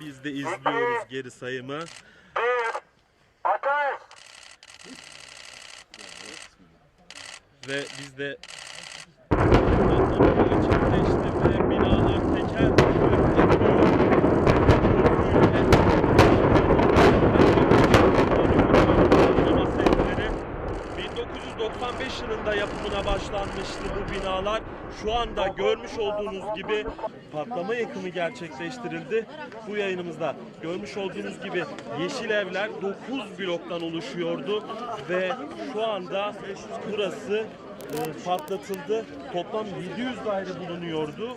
Biz de izliyoruz geri sayımı. Ateş! Ve biz de patlama gerçekleşti ve binalar teker teker patlıyor. Patlama sesleri 1995 yılında yapımına başlanmıştı bu binalar. Şu anda görmüş olduğunuz gibi patlama yıkımı gerçekleştirildi. Bu yayınımızda görmüş olduğunuz gibi yeşil evler 9 bloktan oluşuyordu ve şu anda burası e, patlatıldı. Toplam 700 daire bulunuyordu.